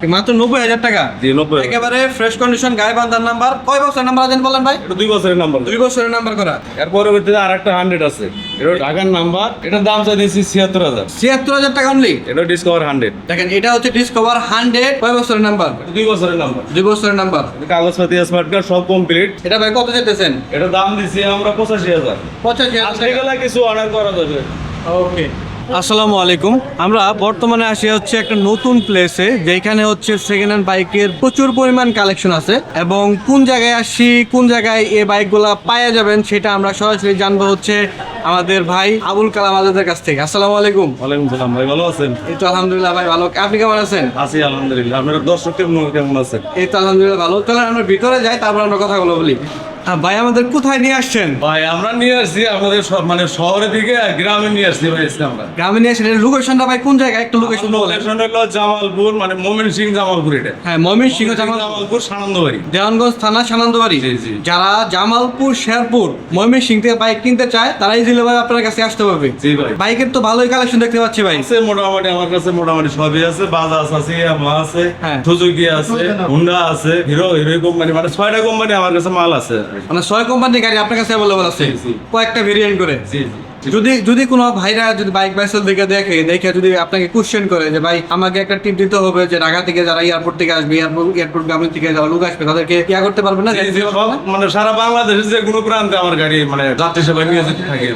মাত্র নব্বই হাজার টাকা। জি নব্বই একেবারে ফ্রেশ কন্ডিশন গায়ে বান্ধার নাম্বার কয় বছর নাম্বার আছেন বলেন ভাই? এটা দুই বছরের নাম্বার দুই বছরের নাম্বার করা। এর পরবর্তীতে আর একটা হান্ড্রেড আছে। এটা ঢাকার নাম্বার এটার দাম চাই দিয়েছি ছিয়াত্তর হাজার। ছিয়াত্তর হাজার টাকা অনলি এটা ডিসকভার হান্ড্রেড দেখেন এটা হচ্ছে ডিসকভার হান্ড্রেড কয় বছরের নাম্বার দুই বছরের নাম্বার দুই বছরের নাম্বার কাগজপাতি স্মার্ট কার্ড সব কমপ্লিট এটা ভাই কত যেতেছেন এটা দাম দিছি আমরা পঁচাশি হাজার। পঁচাশি হাজার কিছু অর্ডার করা যাবে। ওকে আসসালামু আলাইকুম। আমরা বর্তমানে আসি হচ্ছে একটা নতুন প্লেসে যেখানে হচ্ছে সেকেন্ড হ্যান্ড বাইকের প্রচুর পরিমাণ কালেকশন আছে এবং কোন জায়গায় আসি কোন জায়গায় এই বাইকগুলা পাওয়া যাবেন সেটা আমরা সরাসরি জানব হচ্ছে আমাদের ভাই আবুল কালাম আজাদের কাছ থেকে। আসসালামু আলাইকুম। ওয়ালাইকুম সালাম ভাই ভালো আছেন? এই তো আলহামদুলিল্লাহ ভাই ভালো। আপনি কেমন আছেন? আছি আলহামদুলিল্লাহ। আপনার দর্শক কেমন আছেন? এই তো আলহামদুলিল্লাহ ভালো। তাহলে আমরা ভিতরে যাই তারপর আমরা কথাগুলো বলি। ভাই আমাদের কোথায় নিয়ে আসছেন? ভাই আমরা নিয়ে আসছি সব মানে শহরের দিকে আর গ্রামে নিয়ে আসছি ভাই আমরা। গ্রামে নিয়ে আসেন লোকেশনটা ভাই কোন জায়গায়? একটু লোকেশন লোকেশন হলো জামালপুর মানে মোমেন সিং জামালপুর এটা। হ্যাঁ সিংহ জামাল জামালপুর। সানন্দবাড়ি। দেওয়ানগঞ্জ থানা সানন্দবাড়ি। যারা জামালপুর শেরপুর ময়মন সিং থেকে বাইক কিনতে চায় তারাই ইজিলি ভাই আপনার কাছে আসতে পারবে। জি ভাই। বাইকের তো ভালোই কালেকশন দেখতে পাচ্ছি ভাই। আছে মোটামুটি আমার কাছে মোটামুটি সবই আছে। বাজাজ আছে ইয়ামাহা আছে হ্যাঁ। সুজুকি আছে হুন্ডা আছে হিরো হিরো কোম্পানি মানে ছয়টা কোম্পানি আমার কাছে মাল আছে। মানে ছয় কোম্পানির গাড়ি আপনার কাছে অ্যাভেলেবল আছে। কয়েকটা ভেরিয়েন্ট করে? জি জি। যদি যদি কোনো ভাইরা যদি বাইক বাইসেল দিকে দেখে দেখে যদি আপনাকে কোশ্চেন করে যে ভাই আমাকে একটা টিপ দিতে হবে যে ঢাকা থেকে যারা এয়ারপোর্ট থেকে আসবে এয়ারপোর্ট এয়ারপোর্ট গ্রামের থেকে যারা লোক আসবে তাদেরকে ইয়া করতে পারবে না? মানে সারা বাংলাদেশে যে কোনো প্রান্তে আমার গাড়ি মানে যাত্রী সেবা নিয়ে যেতে থাকি।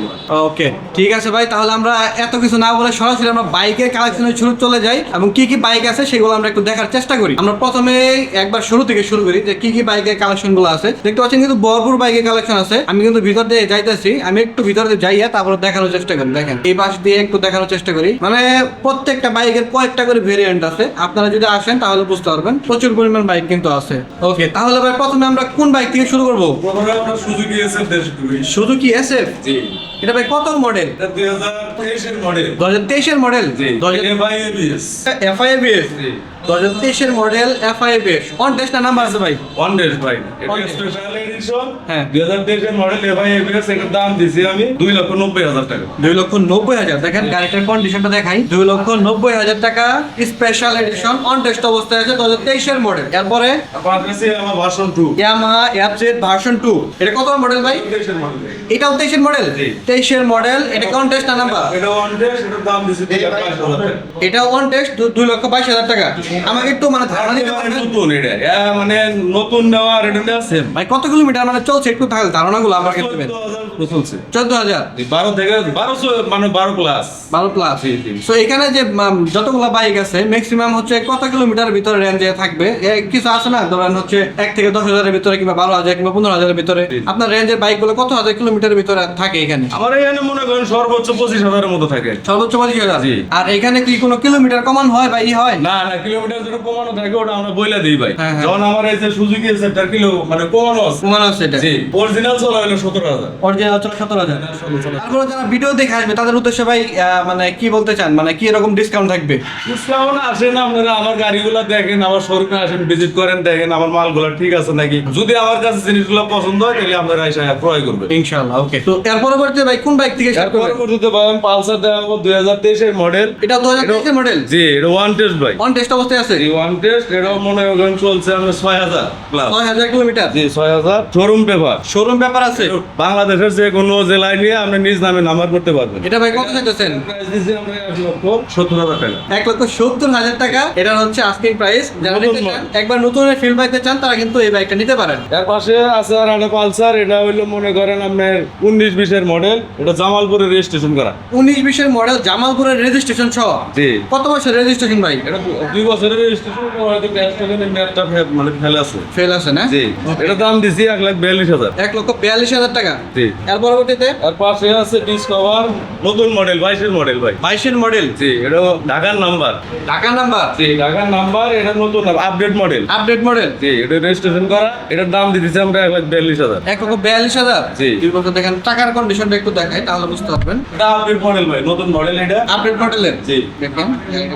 ওকে ঠিক আছে ভাই তাহলে আমরা এত কিছু না বলে সরাসরি আমরা বাইকের কালেকশনে শুরু চলে যাই এবং কি কি বাইক আছে সেগুলো আমরা একটু দেখার চেষ্টা করি। আমরা প্রথমে একবার শুরু থেকে শুরু করি যে কি কি বাইকের কালেকশনগুলো আছে। দেখতে পাচ্ছেন কিন্তু ভরপুর বাইকের কালেকশন আছে। আমি কিন্তু ভিতর দিয়ে যাইতেছি আমি একটু ভিতর দিয়ে যাইয়া তারপর দেখানোর চেষ্টা করি দেখেন। এই পাশ দিয়ে একটু দেখানোর চেষ্টা করি। মানে প্রত্যেকটা বাইকের কয়েকটা করে ভেরিয়েন্ট আছে। আপনারা যদি আসেন তাহলে বুঝতে পারবেন। প্রচুর পরিমাণ বাইক কিন্তু আছে। ওকে তাহলে ভাই প্রথমে আমরা কোন বাইক থেকে শুরু করব? প্রথমে আমরা সুজুকি এসএফ দেড়শো কুড়ি। শুধু কি এসএফ জি। এটা ভাই কত মডেল দুই হাজার তেইশের মডেল দু হাজার তেইশের মডেল জি। দু হাজার এফআই এবিএস এফআইবিএস জি। দু হাজার তেইশের model FIBS on test number আছে ভাই? ওয়ান ডেজ ভাই। এটা স্পেশাল এডিশন হ্যাঁ। দুই হাজার তেইশের মডেল এফআই এবিএস এটার দাম দিছি আমি দুই লক্ষ নব্বই হাজার টাকা। দুই লক্ষ নব্বই হাজার। দেখেন গাড়িটার কন্ডিশনটা দেখাই। দুই লক্ষ নব্বই হাজার টাকা স্পেশাল এডিশন অন টেস্ট অবস্থায় আছে দু হাজার তেইশের মডেল এরপরে আমার কাছে আমার version two Yamaha FZ version two এটা কত মডেল ভাই? তেইশের মডেল এটাও মডেল এটা কোন টেস্ট নাম্বার এটা এটার দাম দিছি হাজার টাকা। অন টেস্ট দুই লক্ষ বাইশ হাজার টাকা। আমাকে একটু মানে ধারণা দিতে একেবারে পারবেন নতুন এটা মানে নতুন নেওয়া আর এটা সেম ভাই কত কিলোমিটার? মানে চলছে একটু তাহলে ধারণাগুলো আমাকে দেবেন। চলছে। চোদ্দ হাজার? বারো থেকে বারোশো মানে বারো প্লাস বারো প্লাস জি। এখানে যে যতগুলো বাইক আছে ম্যাক্সিমাম হচ্ছে কত কিলোমিটার ভিতরে রেঞ্জে থাকবে? কিছু আছে না? ধরেন হচ্ছে এক থেকে দশ হাজারের ভিতরে কিংবা বারো হাজার কিংবা পনেরো হাজারের ভিতরে। আপনার রেঞ্জের বাইকগুলো কত হাজার কিলোমিটারের ভিতরে থাকে এখানে? আমার এখানে মনে করেন সর্বোচ্চ পঁচিশ হাজারের মতো থাকে। সর্বোচ্চ পঁচিশ হাজার? আর এখানে কি কোনো কিলোমিটার কমান হয় বা ই হয়? না না কিলোমিটার যেটা কমানো থাকে ওটা আমরা বইলা দিই ভাই। হ্যাঁ, হ্যাঁ। যখন আমার এই যে সুজুকি সেটার কিলো মানে কমানো আছে। কমান আছে এটা। জি অরিজিনাল চলা হলো সতেরো হাজার। অরিজিনাল হচ্ছে সতেরো হাজার। তারপরে যারা ভিডিও দেখে আসবে তাদের উদ্দেশ্যে ভাই মানে কি বলতে চান? মানে কি এরকম ডিসকাউন্ট থাকবে? ডিসকাউন্ট আসেন আপনারা আমার গাড়িগুলো দেখেন আমার শোরুমে আসেন ভিজিট করেন দেখেন আমার মালগুলো ঠিক আছে নাকি? যদি আমার কাছে জিনিসগুলো পছন্দ হয় তাহলে আপনারা এসে ক্রয় করবেন। ইনশাআল্লাহ ওকে তো এর পরবর্তীতে ভাই কোন বাইক থেকে এর পরবর্তীতে পাবেন পালসার দেখাবো দুই হাজার তেইশের মডেল এটা দু হাজার তেইশের মডেল জি এটা ওয়ান টেস্ট ভাই অন টেস্ট অবস্থায় আছে? এই ওয়ান টেস্ট এটাও মনে করেন চলছে আমরা ছয় হাজার প্লাস ছয় হাজার কিলোমিটার? জি ছয় হাজার শোরুম পেপার শোরুম ব্যাপার আছে? বাংলাদেশের যে কোনো জেলায় নিয়ে আপনি নিজ নামে নাম্বার করতে পারবেন। এটা ভাই কত চাইতেছেন? প্রাইস দিচ্ছি আমরা এক লক্ষ সত্তর হাজার টাকা। এক লক্ষ সত্তর হাজার টাকা এটা হচ্ছে আস্কিং প্রাইস যারা একবার নতুন ফিল্ড বাইতে চান তারা কিন্তু এই বাইকটা নিতে পারেন। এর পাশে আছে আর একটা পালসার এটা হইল মনে করেন আপনার উনিশ বিশের মডেল এটা জামালপুরে রেজিস্ট্রেশন করা। উনিশ বিশের মডেল জামালপুরের রেজিস্ট্রেশন সহ। জি। কত বছর রেজিস্ট্রেশন ভাই? এটা দুই বছরের রেজিস্ট্রেশন মানে ফেলে আছে। ফেল আছে না? জি। এটা দাম দিছি এক লাখ বিয়াল্লিশ হাজার। এক লক্ষ বিয়াল্লিশ হাজার টাকা? জি। এর পরবর্তীতে? আর পাশে আছে ডিসকভার নতুন মডেল বাইশের মডেল ভাই। বাইশের মডেল জি এটা ঢাকার নাম্বার ঢাকা নাম্বার জি ঢাকার নাম্বার এটা নতুন আপডেট মডেল আপডেট মডেল জি এটা রেজিস্ট্রেশন করা এটার দাম দিতেছি আমরা এক লাখ বিয়াল্লিশ হাজার। এক লক্ষ বিয়াল্লিশ হাজার? জি। দুই বছর দেখেন টাকার কন্ডিশনটা একটু দেখায় তাহলে বুঝতে পারবেন। এটা আপডেট মডেল ভাই নতুন মডেল এটা। আপডেট মডেলের জি। দেখুন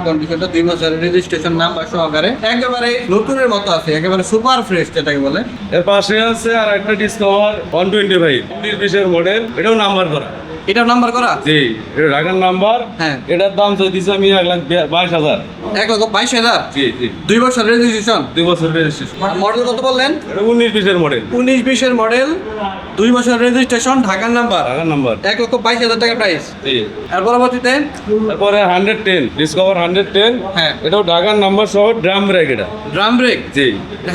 কন্ডিশনটা দুই বছরের রেজিস্ট্রেশন নাম্বার সহকারে একেবারে নতুনের মতো আছে, একেবারে সুপার ফ্রেশ যেটাকে বলে। এর পাশে আছে আর একটা ডিসকভার ওয়ান টোয়েন্টি ফাইভ বিশের মডেল এটাও নাম্বার করা। এটার নাম্বার করা? জি এটা ঢাকার নাম্বার। হ্যাঁ। এটার দাম চাই দিছি আমি এক লাখ বাইশ হাজার। এক লক্ষ বাইশ হাজার? জি জি। দুই বছর রেজিস্ট্রেশন দুই বছর রেজিস্ট্রেশন মডেল কত বললেন? এটা উনিশ বিশের মডেল উনিশ বিশের মডেল দুই বছর রেজিস্ট্রেশন ঢাকার নাম্বার। ঢাকার নাম্বার। এক লক্ষ বাইশ হাজার টাকা প্রাইস জি। এর পরবর্তীতে? তারপরে hundred ten Discover hundred ten হ্যাঁ। এটাও ঢাকার নাম্বার সহ ড্রাম ব্রেক এটা। ড্রাম ব্রেক জি।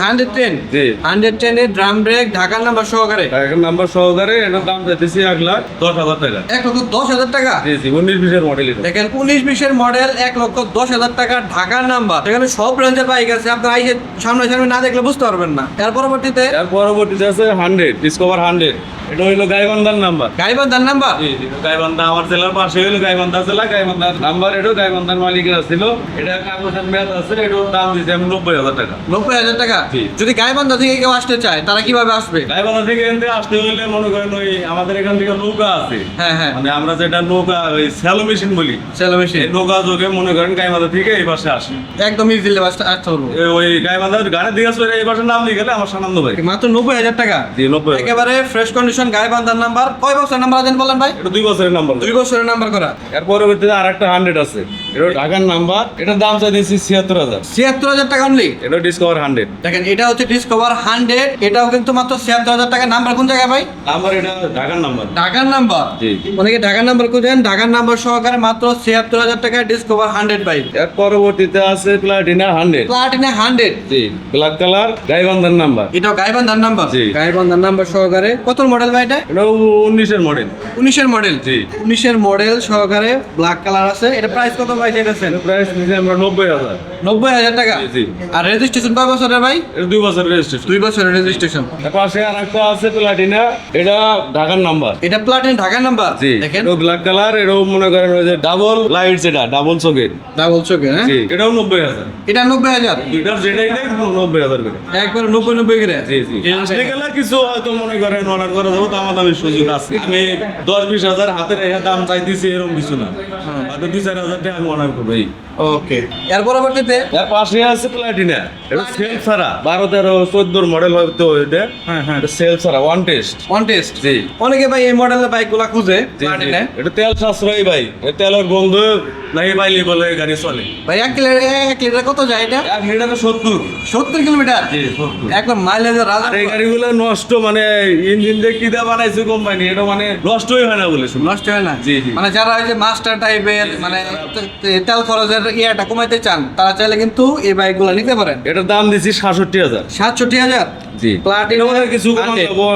হান্ড্রেড টেন জি। হান্ড্রেড টেনের ড্রাম ব্রেক ঢাকার নাম্বার সহকারে? ঢাকার নাম্বার সহকারে এটার দাম চাইতেছি এক লাখ দশ হাজার টাকা। এক লক্ষ দশ হাজার টাকা। জি জি উনিশ বিশের মডেল এটা। দেখেন উনিশ বিশের মডেল এক লক্ষ দশ হাজার টাকা ঢাকার নাম্বার এখানে সব রেঞ্জের বাইক আছে আপনার আইসে সামনে সামনে না দেখলে বুঝতে পারবেন না। এর পরবর্তীতে? এর পরবর্তীতে আছে হান্ড্রেড ডিসকভার হান্ড্রেড এটা হইল গাইবান্ধার নাম্বার গাইবান্ধার নাম্বার জি জি গাইবান্ধা আমার জেলার পাশে হইল গাইবান্ধা জেলা। গাইবান্ধার নাম্বার এটাও গাইবান্ধার মালিকের ছিল। এটা কাগজের মেয়াদ আছে এটার দাম আমি নব্বই হাজার টাকা। নব্বই হাজার টাকা। যদি গাইবান্ধা থেকে কেউ আসতে চায় তারা কীভাবে আসবে? গাইবান্ধা থেকে থেকে আসতে হইলে মনে করেন ওই আমাদের এখান থেকে নৌকা আছে। হ্যাঁ। হ্যাঁ মানে আমরা যেটা নৌকা ওই স্যালো মেশিন বলি। সেলো মেশিন নৌকা যোগে মনে করেন গাইবান্ধা থেকে এই পাশে আসে। একদম ইজিলি আসতে আসতে পারব। ওই গাইবান্ধার গাড়ি দিয়ে আসলে এই পাশে নাম দিয়ে গেলে আমার সানন্দ ভাই। মাত্র নব্বই হাজার টাকা। জি নব্বই একেবারে ফ্রেশ কন্ডিশন গাইবান্ধার নাম্বার কয় বছর নাম্বার আছেন বলেন ভাই? এটা দুই বছরের নাম্বার দুই বছরের নাম্বার করা। এর পরবর্তীতে আর একটা হান্ড্রেড আছে। এটা ঢাকার নাম্বার এটার দাম চাই দিয়েছি ছিয়াত্তর হাজার। ছিয়াত্তর হাজার টাকা অনলি এটা ডিসকভার হান্ড্রেড দেখেন এটা হচ্ছে ডিসকভার হান্ড্রেড এটাও কিন্তু মাত্র ছিয়াত্তর হাজার টাকা। নাম্বার কোন জায়গায় ভাই? নাম্বার এটা ঢাকার নাম্বার ঢাকার নাম্বার জি। অনেকে ঢাকার নাম্বার খুঁজেন ঢাকার নাম্বার সহকারে মাত্র ছিয়াত্তর হাজার টাকা ডিসকভার হান্ড্রেড বাইক এর পরবর্তীতে আছে প্লাটিনা হান্ড্রেড প্লাটিনা হান্ড্রেড জি ব্ল্যাক কালার গাইবান্ধার নাম্বার এটা গাইবান্ধার নাম্বার জি। গাইবান্ধার নাম্বার সহকারে কত মডেল ভাই এটা? এটা উনিশের মডেল উনিশের মডেল জি। উনিশের মডেল সহকারে ব্ল্যাক কালার আছে। এটা প্রাইস কত ভাই চাইতেছেন? প্রাইস নিচে আমরা নব্বই হাজার। নব্বই হাজার টাকা? জি। আর রেজিস্ট্রেশন কয় বছরের ভাই? এটা দুই বছর রেজিস্ট্রেশন দুই বছরের রেজিস্ট্রেশন পাশে আর একটা আছে প্লাটিনা এটা ঢাকার নাম্বার এটা প্লাটিন ঢাকার নাম্বার জি। এটাও ব্ল্যাক কালার এটাও মনে করেন ওই যে ডাবল লাইট যেটা ডাবল চোখের ডাবল চোখে হ্যাঁ? জি এটাও নব্বই হাজার। এটা নব্বই হাজার? দুইটার যেটাই নেই নব্বই হাজার করে। একবার নব্বই নব্বই করে? জি জি। আসলে গেলে কিছু হয়তো মনে করেন অর্ডার করা যাবে তো আমার দামের সুযোগ আছে। আমি দশ বিশ হাজার হাতে দাম চাইতেছি এরকম কিছু না। হয়তো দুই চার হাজার টাকা আমি অর্ডার করব ওকে। এর পরবর্তীতে এর পাশে আছে প্লাটিনা এটা সেল ছাড়া। বারো তেরো চোদ্দোর মডেল হয়তো এটা। হ্যাঁ হ্যাঁ। এটা সেল ছাড়া ওয়ান টেস্ট ওয়ান টেস্ট জি। অনেকে ভাই এই মডেলের বাইকগুলো খুঁজে। প্লাটিনে এটা তেল সাশ্রয়ী ভাই। তেলের গন্ধ নাই পাইলি বলে গাড়ি চলে। ভাই এক লিটার এক লিটার কত যায় এটা? এক লিটারে সত্তর। সত্তর কিলোমিটার? একদম মাইলেজের রাজা এই গাড়িগুলো নষ্ট মানে ইঞ্জিন দিয়ে কি দিয়ে বানাইছে কোম্পানি এটা মানে নষ্টই হয় না বলে নষ্ট হয় না? জি। মানে যারা ওই যে মাস্টার টাইপের মানে তেল খরচের ইয়েটা কমাইতে চান তারা চাইলে কিন্তু এই বাইকগুলো নিতে পারেন। এটার দাম দিচ্ছি সাতষট্টি হাজার। সাতষট্টি হাজার? জি। প্লাটিনা কিছু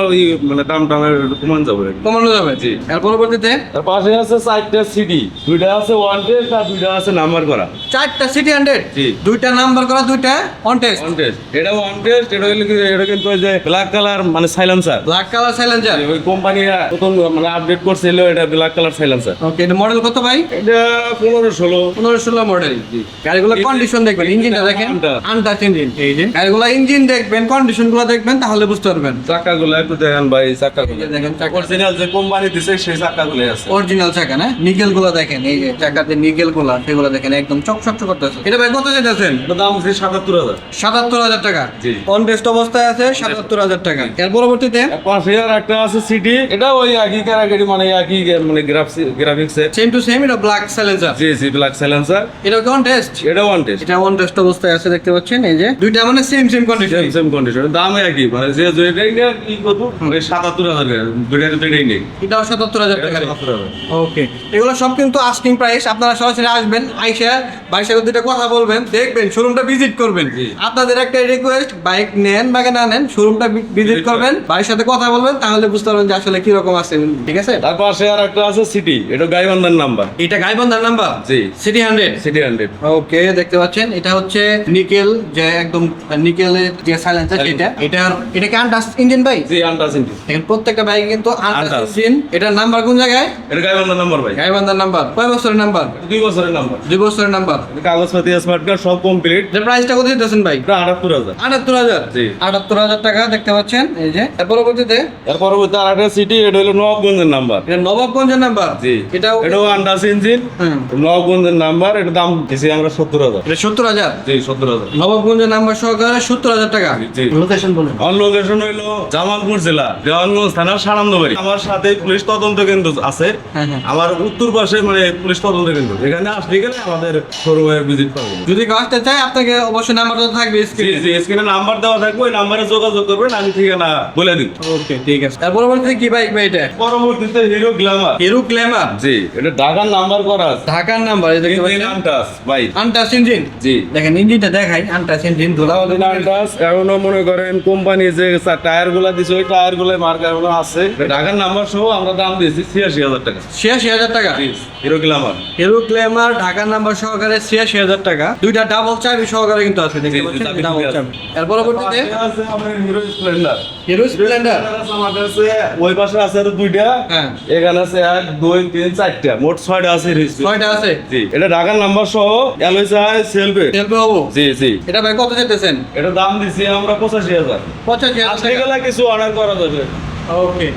ওই মানে দাম টাম কমান যাবে কমানো যাবে। জি। এর পরবর্তীতে? তার পাশে আছে চারটা সিডি দুইটা আছে ওয়ান টেস্ট আর দুইটা আছে নাম্বার করা। চারটা সিটি হান্ড্রেড জি। দুইটা নাম্বার করা দুইটা অন টেস্ট ওয়ান টেস্ট এটা ওয়ান টেস্ট এটা হলো এটা কিন্তু যে ব্ল্যাক কালার মানে সাইলেন্সার ব্ল্যাক কালার সাইলেন্সার ওই কোম্পানি প্রথম মানে আপডেট করছিল এটা ব্ল্যাক কালার সাইলেন্সার ওকে এটা মডেল কত ভাই? এটা পনেরো ষোলো। পনেরো ষোলো মডেল গাড়িগুলো কন্ডিশন দেখবেন ইঞ্জিনটা দেখেন। Untouched. আনটাচ ইঞ্জিন এই যে। গাড়িগুলো ইঞ্জিন দেখবেন কন্ডিশনগুলো দেখবেন তাহলে বুঝতে পারবেন। চাকাগুলো একটু দেখেন ভাই চাকাগুলো। দেখেন অরিজিনাল যে কোম্পানি দিছে সেই চাকাগুলো আছে। অরিজিনাল চাকা না? নিকেলগুলো দেখেন এই যে চাকাতে নিকেলগুলা সেগুলো দেখেন একদম চকচক করতেছে। এটা ভাই কত যেতেছেন দাম হচ্ছে সাতাত্তর হাজার। সাতাত্তর হাজার টাকা। জি। অন টেস্ট অবস্থায় আছে সাতাত্তর হাজার টাকা। এর পরবর্তীতে? পাঁচ হাজার একটা আছে সিটি এটা ওই একই ক্যারাগেরি মানে একই মানে গ্রাফিক্স সেম টু সেম এটা ব্ল্যাক সাইলেন্সার জি জি ব্ল্যাক সাইলেন্সার এটা অন টেস্ট এটা ওয়ান টেস্ট এটা অন টেস্ট অবস্থায় আছে দেখতে পাচ্ছেন এই যে। দুইটা মানে same same condition same condition দাম একই মানে যে যেটাই নেই কি কত? ওই সাতাত্তর হাজার দুইটা দুইটাই নেই। এটাও সাতাত্তর হাজার টাকা ওকে। এগুলো সব কিন্তু আস্কিং প্রাইস আপনারা সরাসরি আসবেন আইসা বাইশ দুইটা কথা বলবেন দেখবেন শোরুমটা ভিজিট করবেন। আপনাদের একটা রিকোয়েস্ট বাইক নেন বা না নেন শোরুমটা ভিজিট করবেন সাথে কথা বলবেন তাহলে বুঝতে পারবেন যে আসলে কি রকম আছে। ঠিক আছে? তার পাশে আর একটা আছে সিটি এটা গাইবান্ধার নাম্বার। এটা গাইবান্ধার নাম্বার? জি। City hundred city hundred okay দেখতে পাচ্ছেন এটা হচ্ছে নিকেল যে একদম নিকেলের যে সাইলেন্সার সেটা এটার এটা কি আনটাস ইঞ্জিন ভাই? জি আন্টাস ইন্টি দেখেন প্রত্যেকটা বাইকে কিন্তু আনটাস ইঞ্জিন এটার নাম্বার কোন জায়গায়? এটা গাইবান্ধার নাম্বার ভাই। গাইবান্ধার নাম্বার কয় বছরের নাম্বার দুই বছরের নাম্বার দুই বছরের নাম্বার কাগজপাতি স্মার্ট কার্ড সব কমপ্লিট যে প্রাইসটা কত দিতেছেন ভাই? এটা আটাত্তর হাজার। আটাত্তর হাজার? জি। আটাত্তর হাজার টাকা দেখতে পাচ্ছেন এই যে। এর পরবর্তীতে? এর পরবর্তী আর একটা সিটি এটা হলো নবাবগঞ্জের নাম্বার এটা নবাবগঞ্জের নাম্বার জি। এটাও এটাও আন্ডাস ইঞ্জিন নবাবগঞ্জের নাম্বার এটা দাম দিছি আমরা সত্তর হাজার। এটা সত্তর হাজার? জি সত্তর হাজার। নবাবগঞ্জের নাম্বার সহকারে সত্তর হাজার টাকা। জি। লোকেশন বলুন। লোকেশন আমার লোকেশন হইল জামালপুর জেলা দেওয়ানগঞ্জ থানার সানন্দবাড়ি আমার সাথে পুলিশ তদন্ত কেন্দ্র আছে। হ্যাঁ, হ্যাঁ। আমার উত্তর পাশে মানে পুলিশ তদন্ত কেন্দ্র। এখানে আসলে গেলে আমাদের ভিজিট যদি আসতে চায় আপনাকে অবশ্যই নাম্বার তো থাকবে স্ক্রিনে স্ক্রিনে নাম্বার দেওয়া থাকবে ওই নাম্বারে যোগাযোগ করবেন আমি ঠিকানা বলে ওকে ঠিক আছে। আর পরবর্তীতে কি বাইক ভাই এটা? পরবর্তীতে হিরো গ্ল্যামার হিরো গ্ল্যামার জি এটা ঢাকার নাম্বার করা আছে। ঢাকার নাম্বার এই দেখতে পাচ্ছেন? আনটাস ভাই আনটাচ ইঞ্জিন জি। দেখেন ইঞ্জিনটা দেখাই আনটাচ ইঞ্জিন ধুলা আনটাস এখনও মনে করেন কোম্পানি যে টায়ারগুলা দিছে ওই টায়ারগুলো মার্কারগুলো আছে। ঢাকার নাম্বার সহ আমরা দাম দিয়েছি ছিয়াশি হাজার টাকা। ছিয়াশি হাজার টাকা? হিরো হিরো ঢাকার নাম্বার সহকারে ছিয়াশি হাজার টাকা। দুইটা ডাবল চাবি সহকারে কিন্তু আছে দেখতে জি, জি, পাচ্ছেন? ডাবল চাবি। এর পরবর্তীতে? আছে আমাদের হিরো স্প্লেন্ডার হিরো স্প্লেন্ডার আমাদের আছে ওই পাশে আছে আরও দুইটা। হ্যাঁ। এখানে আছে এক দুই তিন চারটা। মোট ছয়টা আছে ছয়টা আছে? জি এটা ঢাকার নাম্বার সহ চাই সেলফে তেলবে হব? জি জি। এটা ভাই কত যেতেছেন এটা দাম দিছি আমরা পঁচাশি হাজার। পঁচাশি হাজার টাকা। কিছু অর্ডার করা যাবে ওকে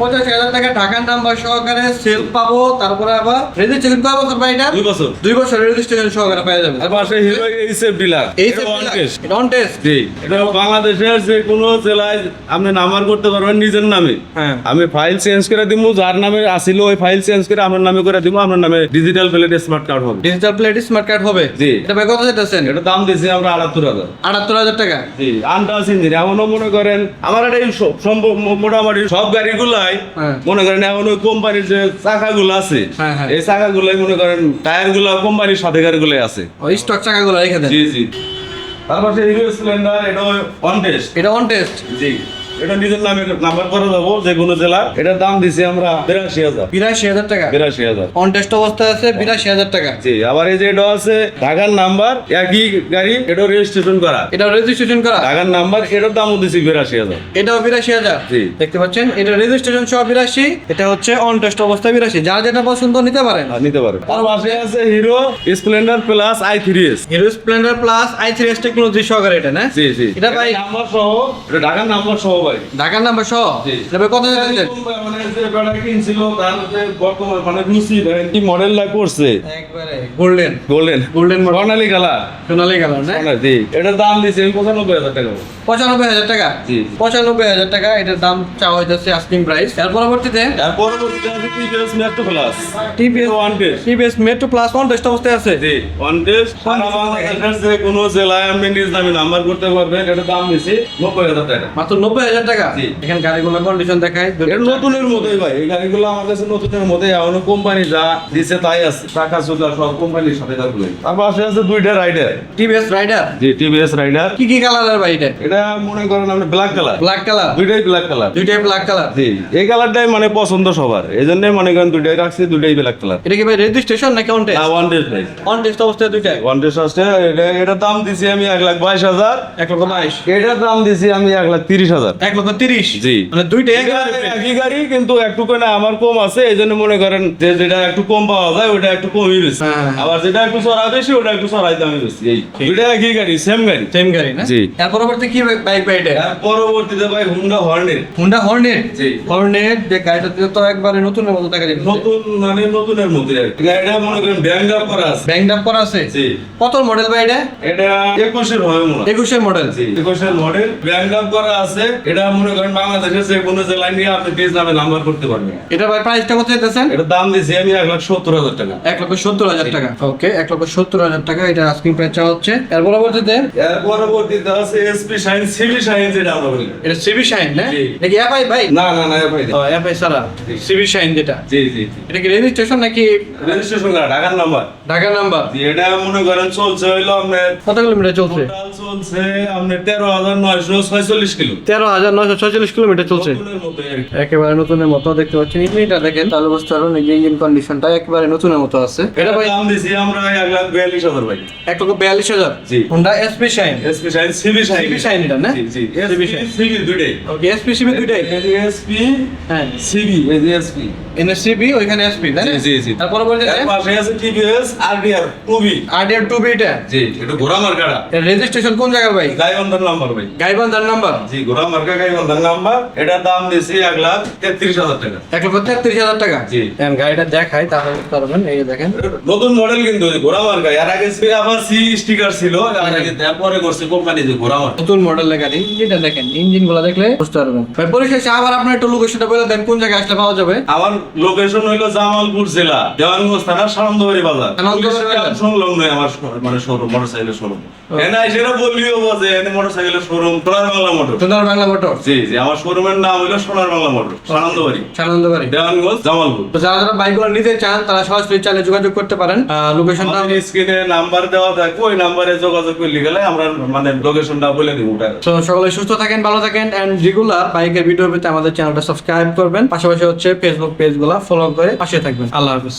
পঁচাশি হাজার টাকা ঢাকার নাম্বার সহকারে সেল পাবো তারপরে আবার রেজিস্ট্রেশন কয় বছর ভাই এটা? দুই বছর। দুই বছর রেজিস্ট্রেশন সহকারে পেয়ে যাবে। আর পাশে হিরো এইচএফ ডিলার এই এটা one test। অন টেস্ট জি। এটা বাংলাদেশের যে কোনো জেলায় আপনি নাম্বার করতে পারবেন নিজের নামে। হ্যাঁ। আমি ফাইল চেঞ্জ করে দিব যার নামে আসিল ওই ফাইল চেঞ্জ করে আমার নামে করে দিব আমার নামে ডিজিটাল প্লেট স্মার্ট কার্ড হবে। ডিজিটাল প্লেট স্মার্ট কার্ড হবে? জি। এটা ভাই কত যেতেছেন এটা দাম দিয়েছি আমরা আটাত্তর হাজার। আটাত্তর হাজার টাকা? জি আনটাস ইঞ্জিন এমনও মনে করেন আমার এটা সম্ভব মোটামুটি সব গাড়িগুলাই হ্যাঁ। মনে করেন এখন ওই কোম্পানির যে চাকাগুলো আছে হ্যাঁ, হ্যাঁ। এই চাকাগুলাই মনে করেন টায়ারগুলো কোম্পানির সাথে গুলো আছে। ওই স্টক চাকাগুলো রেখে দেন। জি জি। তারপর সেই সিলিন্ডার এটা অন টেস্ট এটা অন টেস্ট জি। এটা নিজের নামে নাম্বার করে যাব যে কোনো জেলা। এটার দাম দিছি আমরা বিরাশি হাজার। বিরাশি হাজার টাকা? বিরাশি হাজার। অন টেস্ট অবস্থায় আছে বিরাশি হাজার টাকা। জি আবার এই যে এটা আছে ঢাকার নাম্বার একই গাড়ি এটা রেজিস্ট্রেশন করা। এটা রেজিস্ট্রেশন করা? ঢাকার নাম্বার এটার দামও দিছি বিরাশি হাজার। এটাও বিরাশি হাজার? জি। দেখতে পাচ্ছেন এটা রেজিস্ট্রেশন সহ বিরাশি এটা হচ্ছে অন টেস্ট অবস্থায় বিরাশি। যার যেটা পছন্দ নিতে পারেন। আর নিতে পারে তার পাশে আছে Hero Splendor plus I three S Hero Splendor plus I three S technology সহকারে এটা না? জি জি। এটা ভাই নাম্বার সহ এটা ঢাকার নাম্বার সহ ভাই ঢাকার নাম্বার সহ? তবে কত যাচ্ছেন মানে যে বেটা কিনছিল তার হচ্ছে বর্তমান মানে রুচি কি মডেলটা করছে একবারে গোল্ডেন। গোল্ডেন। গোল্ডেন মডেল স্বর্ণালী কালার। সোনালী কালার না? জি। এটার দাম দিয়েছি আমি পঁচানব্বই হাজার টাকা। পঁচানব্বই হাজার টাকা। পঁচানব্বই হাজার টাকা এটার দাম চাওয়া হইতেছে আস্কিং প্রাইস এর পরবর্তীতে এর পরবর্তীতে আছে TVS Metro plus TVS one test TVS Metro plus one test অবস্থায় আছে। জি ওয়ান টেস্ট বাংলাদেশের যে কোনো জেলায় আপনি নিজ নামে নাম্বার করতে পারবেন। এটার দাম দিয়েছি নব্বই হাজার টাকা। মাত্র নব্বই হাজার টাকা? এখানে গাড়িগুলো কন্ডিশন দেখায়। এটা নতুনের মতোই ভাই। এই গাড়িগুলো আমার কাছে নতুনের মতোই। এখনও কোম্পানি যা দিছে তাই আছে। টাকা সুদা সব কোম্পানির সাথে থাকবে তার পাশে আছে দুইটা রাইডার টিভিএস রাইডার জি টিভিএস রাইডার কি কি কালারের ভাই এটা এটা মনে করেন আপনি ব্ল্যাক কালার ব্ল্যাক কালার দুইটাই ব্ল্যাক কালার দুইটাই ব্ল্যাক কালার জি এই কালারটাই মানে পছন্দ সবার। এই জন্যই মনে করেন দুইটাই রাখছি দুইটাই ব্ল্যাক কালার এটা কি ভাই রেজিস্ট্রেশন নাকি on test one test price on test অবস্থায় দুইটাই। ওয়ান টেস্ট আসছে এটা এটার দাম দিছি আমি এক লাখ বাইশ হাজার। এক লক্ষ বাইশ। এটার দাম দিছি আমি এক লাখ তিরিশ হাজার। এক লক্ষ তিরিশ? জি। মানে দুইটাই একই গাড়ি কিন্তু একটু করে আমার কম আছে এই জন্য মনে করেন যে যেটা একটু কম পাওয়া যায় ওটা একটু কমই বেশি। হ্যাঁ, হ্যাঁ। আবার যেটা একটু চড়া বেশি ওটা একটু সরাই দামই বেশি। এই দুইটা একই গাড়ি সেম গাড়ি। সেম গাড়ি না? জি। এর পরবর্তী কি বাইক ভাই এটা এর? পরবর্তীতে ভাই হুন্ডা হর্নের হুন্ডা হর্নেট জি। হর্নেট যে গাড়িটা তো একবারে নতুনের মতো দেখা যাচ্ছে। নতুন মানে নতুনের মধ্যে। গাড়িটা মনে করেন ব্যাংক আপ করা আছে। ব্যাংক ডাপ করা আছে? জি। কত মডেল ভাই এটা? এটা মনে হয়। একুশের মডেল জি একুশের মডেল ব্যাংক আপ করা আছে। এটা মনে করেন বাংলাদেশের যে কোনো জেলায় নিয়ে আপনি পেজ নামে নাম্বার করতে পারবেন। এটা ভাই প্রাইসটা কত দিতেছেন এটার দাম দিয়েছি আমি এক লাখ সত্তর হাজার টাকা। লক্ষ সত্তর হাজার টাকা। ওকে লক্ষ সত্তর হাজার টাকা। এটা আস্কিং প্রাইস হচ্ছে। এর পরবর্তীতে? এর পরবর্তীতে আছে এসপি শাইন সিভি শাইন যেটা আমরা বলি। এটা সিবি শাইন না? জি। এটা কি এফআই ভাই? না না না ভাই ও এফআই সারা। সিবি শাইন যেটা। জি জি এটা কি রেজিস্ট্রেশন নাকি? রেজিস্ট্রেশন করা ঢাকার নাম্বার ঢাকা নাম্বার এটা মনে করেন চলছে হইল আপনার কত কিলোমিটার চলছে? চলছে আপনার তেরো হাজার নয়শো ছয়চল্লিশ কিলো। তেরো হাজার নয়শো ছয়চল্লিশ কিলোমিটার চলছে। একেবারে নতুনের মতো দেখতে পাচ্ছেন ইঞ্জিনটা দেখেন চালু অবস্থা ইঞ্জিন কন্ডিশনটা একেবারে নতুনের মতো আছে। এটা এটা ভাই দাম দিছি আমরা এক লাখ বিয়াল্লিশ হাজার ভাই। এক লক্ষ বিয়াল্লিশ হাজার? জি। Honda SP Shine SP Shine CV Shine CB Shine এটা না? জি জি সিবি দুইটাই। ওকে এসপি সিবি দুইটাই। এসপি হ্যাঁ। সিভি এই যে এসপি এনএসসিবি ওইখানে এসপি তাই না? জি, জি, জি। তার পরবর্তীতে এর পাশে আছে TVS RDR two B RDR two. Beta জি এটা ঘোড়া মার্কাটা। রেজিস্ট্রেশন কোন কোন জায়গার বাইক গাইবান্ধার নাম্বার ভাই। গাইবান্ধার নাম্বার? জি ঘোড়া মার্কা গাইবান্ধার নাম্বার। এটার দাম দিয়েছি এক লাখ তেত্রিশ হাজার টাকা। এক লক্ষ তেত্রিশ হাজার টাকা? জি। গাড়িটা দেখাই তাহলে পারবেন। এই দেখেন। নতুন মডেল কিন্তু ঘোড়া মার্কা। এর আগে ছিল আবার সি স্টিকার ছিল তারপরে করছে কোম্পানি যে ঘোড়া মার্কা। নতুন মডেলের গাড়ি। যেটা দেখেন ইঞ্জিনগুলো দেখলে বুঝতে পারবেন। ভাই পরিশেষে আবার আপনার একটু লোকেশনটা বলে দেন কোন জায়গায় আসলে পাওয়া যাবে? আমার লোকেশন হইল জামালপুর জেলা দেওয়ানগঞ্জ থানা সানন্দবাড়ি বাজার। সংলগ্ন আমার মানে শোরুম মোটরসাইকেলের শোরুম। এনা বাজে এনে মোটরসাইকেলের শোরুম সোনার বাংলা মোটর। সোনার বাংলা মোটর? জি জি আমার শোরুমের নাম হইল সোনার বাংলা মোটর সানন্দবাড়ি। সানন্দবাড়ি। দেওয়ানগঞ্জ জামালপুর। তো যারা যারা বাইকগুলো নিতে চান তারা সরাসরি চাইলে যোগাযোগ করতে পারেন। লোকেশনটা স্ক্রিনে নাম্বার দেওয়া থাকবে ওই নাম্বারে যোগাযোগ করলে গেলে আমরা মানে লোকেশনটা বলে দিব ওটা তো সকলে সুস্থ থাকেন ভালো থাকেন এন্ড রেগুলার বাইকের ভিডিও পেতে আমাদের চ্যানেলটা সাবস্ক্রাইব করবেন। পাশাপাশি হচ্ছে ফেসবুক পেজগুলো ফলো করে পাশে থাকবেন। আল্লাহ হাফিজ।